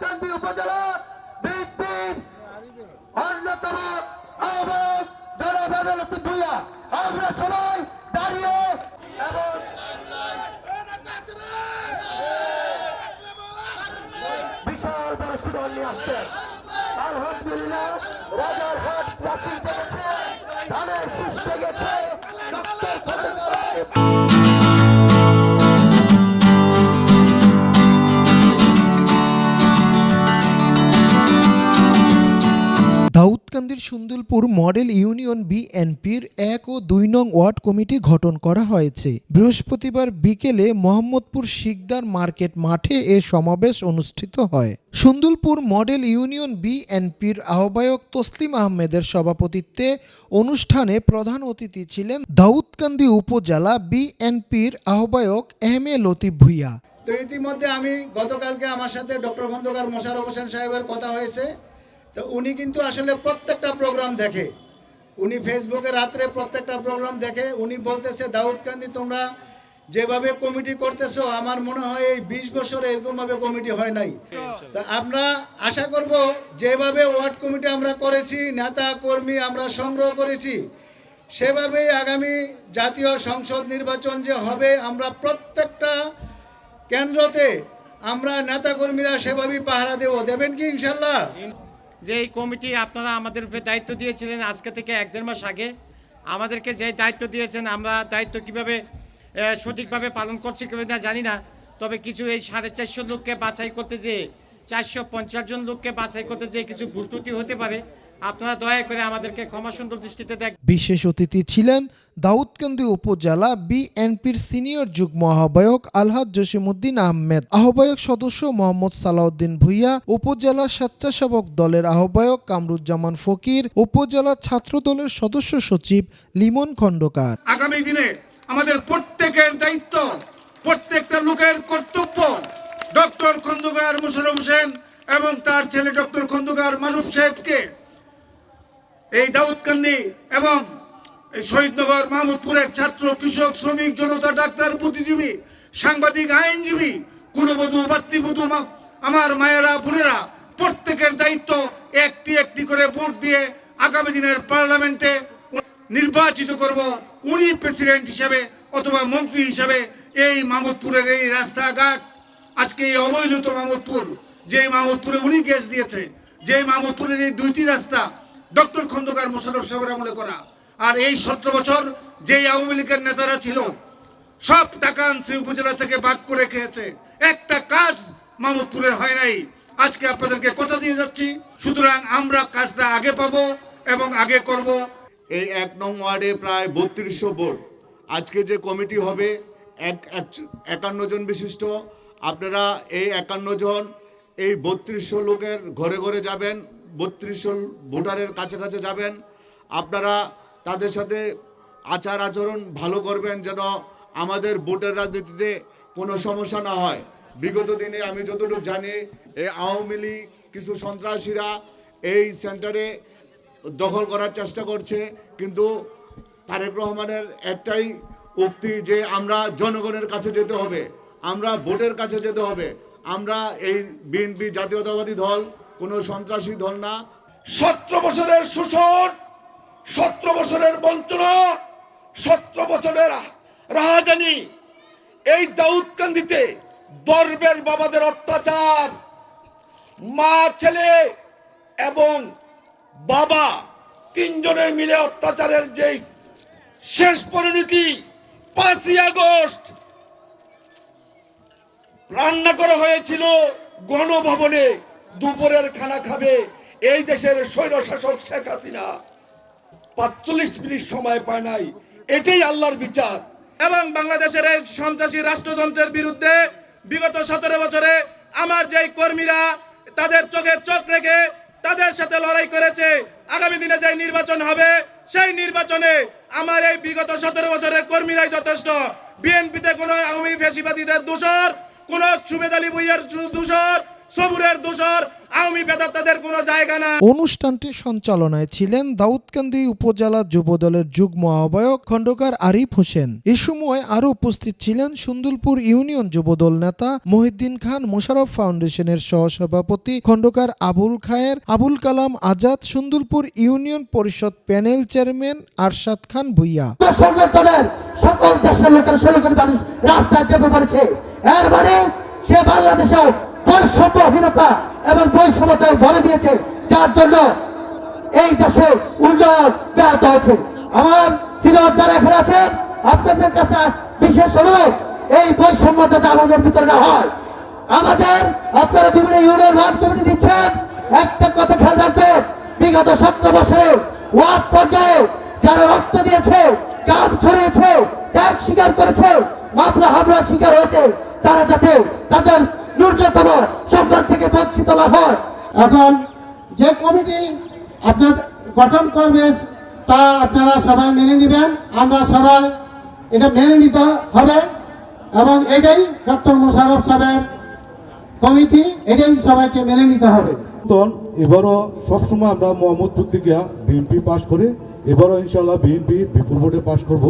কান্দি উপজেলা বিএনপির অন্যতম আহ্বায়ক জনাব আবেল ভুইয়া। আমরা ওয়াশিংটন দাউদকান্দির সুন্দরপুর মডেল ইউনিয়ন বিএনপির এক ও দুই নং ওয়ার্ড কমিটি গঠন করা হয়েছে। বৃহস্পতিবার বিকেলে মোহাম্মদপুর শিকদার মার্কেট মাঠে এ সমাবেশ অনুষ্ঠিত হয়। সুন্দরপুর মডেল ইউনিয়ন বিএনপির আহ্বায়ক তসলিম আহমেদের সভাপতিত্বে অনুষ্ঠানে প্রধান অতিথি ছিলেন দাউদকান্দি উপজেলা বিএনপির আহ্বায়ক এম এ লতিফ ভুইয়া। তো ইতিমধ্যে আমি গতকালকে আমার সাথে ডক্টর খন্দকার মোশারফ হোসেন সাহেবের কথা হয়েছে। তো উনি কিন্তু আসলে প্রত্যেকটা প্রোগ্রাম দেখে। উনি ফেসবুকে রাত্রে প্রত্যেকটা প্রোগ্রাম দেখে। উনি বলতেছে দাউদকান্দি তোমরা যেভাবে কমিটি করতেছো, আমার মনে হয় এই বিশ বছরে এরকমভাবে কমিটি হয় নাই। তা আমরা আশা করব, যেভাবে ওয়ার্ড কমিটি আমরা করেছি, নেতা, কর্মী আমরা সংগ্রহ করেছি, সেভাবেই আগামী জাতীয় সংসদ নির্বাচন যে হবে, আমরা প্রত্যেকটা কেন্দ্রতে আমরা নেতাকর্মীরা সেভাবেই পাহারা দেব। দেবেন কি ইনশাল্লাহ? যে এই কমিটি আপনারা আমাদের উপরে দায়িত্ব দিয়েছিলেন আজকে থেকে এক দেড় মাস আগে, আমাদেরকে যে দায়িত্ব দিয়েছেন, আমরা দায়িত্ব কীভাবে সঠিকভাবে পালন করছি কীভাবে না জানি না, তবে কিছু এই সাড়ে চারশো লোককে বাছাই করতে যে চারশো পঞ্চাশ জন লোককে বাছাই করতে যে কিছু ভুল ত্রুটি হতে পারে আপনারা দয়া করে আমাদেরকে ক্ষমা সুন্দর দৃষ্টিতে দেখ বিশেষ অতিথি ছিলেন দাউদকান্দি উপজেলা বিএনপির সিনিয়র যুগ্ম আহ্বায়ক আলহাজ জসিমউদ্দিন আহমেদ। আহ্বায়ক সদস্য মোহাম্মদ সালাউদ্দিন ভুইয়া উপজেলা স্বেচ্ছাসেবক দলের আহ্বায়ক কামরুজ্জামান ফকির উপজেলা ছাত্র দলের সদস্য সচিব লিমন খন্দকার আগামী দিনে আমাদের প্রত্যেকের দায়িত্ব প্রত্যেকটা লোকের কর্তব্য ডক্টর খন্দকার মুশারফ হোসেন এবং তার ছেলে ডক্টর খন্দকার মারুফ সাহেবকে এই দাউদকান্দি এবং শহীদনগর মাহমুদপুরের ছাত্র, কৃষক, শ্রমিক, জনতা, ডাক্তার, বুদ্ধিজীবী, সাংবাদিক, আইনজীবী, কুলবধূ বাতৃবধূ আমার মায়েরা, বোনেরা, প্রত্যেকের দায়িত্ব একটি একটি করে ভোট দিয়ে আগামী দিনের পার্লামেন্টে নির্বাচিত করব উনি প্রেসিডেন্ট হিসাবে অথবা মন্ত্রী হিসাবে এই মাহমুদপুরের এই রাস্তাঘাট। আজকে এই অবহেলিত মাহমুদপুর যে মাহমুদপুরে উনি গ্যাস দিয়েছে যে মাহমুদপুরের এই দুইটি রাস্তা ডক্টর খন্দকার মোশারফ সাহেবের আমলে করা। আর এই সতেরো বছর যেই আওয়ামী লীগের নেতারা ছিল, সব টাকা আনছে, উপজেলা থেকে ভাগ করে খেয়েছে। একটা কাজ মাহমুদপুরের হয় নাই। আজকে আপনাদেরকে কথা দিয়ে যাচ্ছি। সুতরাং আমরা কাজটা আগে পাবো এবং আগে করব। এই এক নং ওয়ার্ডে প্রায় বত্রিশশো ভোট। আজকে যে কমিটি হবে এক- একান্ন জন বিশিষ্ট। আপনারা এই একান্ন জন এই বত্রিশশো লোকের ঘরে ঘরে যাবেন। বত্রিশশো ভোটারের কাছে কাছে যাবেন। আপনারা তাদের সাথে আচার আচরণ ভালো করবেন যেন আমাদের ভোটের রাজনীতিতে কোনো সমস্যা না হয়। বিগত দিনে আমি যতটুকু জানি এই আওয়ামী লীগ, কিছু সন্ত্রাসীরা এই সেন্টারে দখল করার চেষ্টা করছে। কিন্তু তারেক রহমানের একটাই উক্তি যে আমরা জনগণের কাছে যেতে হবে, আমরা ভোটের কাছে যেতে হবে। আমরা এই বিএনপি জাতীয়তাবাদী দল কোনো সন্ত্রাসী দল না। সতেরো বছরের শোষণ, সতেরো বছরের বঞ্চনা, সতেরো বছরের রাহাজানি, এই দাউদকান্দিতে দরবের বাবাদের অত্যাচার। মা, ছেলে এবং বাবা তিনজনের মিলে অত্যাচারের যে শেষ পরিণতি, পাঁচই আগস্ট রান্না করা হয়েছিল গণভবনে। দুপুরের খানা খাবে এই দেশের স্বৈর শাসক শেখ হাসিনা। পাঁচচল্লিশ মিনিট সময় পায় নাই। এটাই আল্লাহর বিচার। এবং বাংলাদেশের এই সন্ত্রাসী রাষ্ট্রযন্ত্রের বিরুদ্ধে বিগত সতেরো বছরে আমার যেই কর্মীরা তাদের চোখে চোখ রেখে তাদের সাথে লড়াই করেছে, আগামী দিনে যে নির্বাচন হবে, সেই নির্বাচনে আমার এই বিগত সতেরো বছরের কর্মীরাই যথেষ্ট। বিএনপিতে কোনো আওয়ামী ফেসিবাদীদের দোষর, কোন সুবেদ আলী ভুইয়ার দূষর সবুরের দোষর আওয়ামী বেদাত্তাদের কোনো জায়গা না। অনুষ্ঠানটি সঞ্চালনায় ছিলেন দাউদকান্দি উপজেলা যুবদলের যুগ্ম আহ্বায়ক খন্দকার আরিফ হোসেন। এ সময় আরও উপস্থিত ছিলেন সুন্দরপুর ইউনিয়ন যুবদল নেতা মহিদ্দিন খান মোশারফ ফাউন্ডেশনের সহসভাপতি খন্দকার আবুল খায়ের আবুল কালাম আজাদ সুন্দরপুর ইউনিয়ন পরিষদ প্যানেল চেয়ারম্যান আরশাদ খান ভুইয়া। সকল দেশের লোকের কোটি মানুষ রাস্তায় চেপে পড়েছে। এর মানে সে বাংলাদেশেও বৈষম্যহীনতা এবং বৈষম্যতায় ভরে দিয়েছে, যার জন্য এই দেশে উন্নয়ন ব্যাহত হয়েছে। আমার সিনিয়র যারা এখানে আছে, আপনাদের কাছে বিশেষ অনুরোধ, এই বৈষম্যতাটা আমাদের ভিতরে না হয়। আমাদের আপনারা বিভিন্ন ইউনিয়ন ওয়ার্ড কমিটি দিচ্ছেন, একটা কথা খেয়াল রাখবেন, বিগত সতেরো বছরে ওয়ার্ড পর্যায়ে যারা রক্ত দিয়েছে কাম ছড়িয়েছে, ত্যাগ স্বীকার করেছে, মামলা হামলার শিকার হয়েছে, তারা যাতে তাদের ন্যূনতম সম্মান থেকে বঞ্চিত না হয়। এখন যে কমিটি আপনার গঠন করবে, তা আপনারা সবাই মেনে নেবেন। আমরা সবাই এটা মেনে নিতে হবে। এবং এটাই ডক্টর মোশারফ সাহেবের কমিটি, এটাই সবাইকে মেনে নিতে হবে। এবারও সবসময় আমরা মোহাম্মদপুর থেকে বিএনপি পাস করে, এবারও ইনশাল্লাহ বিএনপি বিপুল ভোটে পাস করব।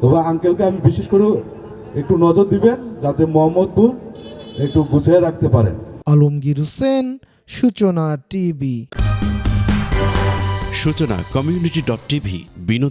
তবে আঙ্কেলকে আমি বিশেষ করে একটু নজর দিবেন, যাতে মোহাম্মদপুর একটু গুছিয়ে রাখতে পারেন। আলমগীর হোসেন সূচনা টিভি। সূচনা কমিউনিটি ডট টিভি বিনোদন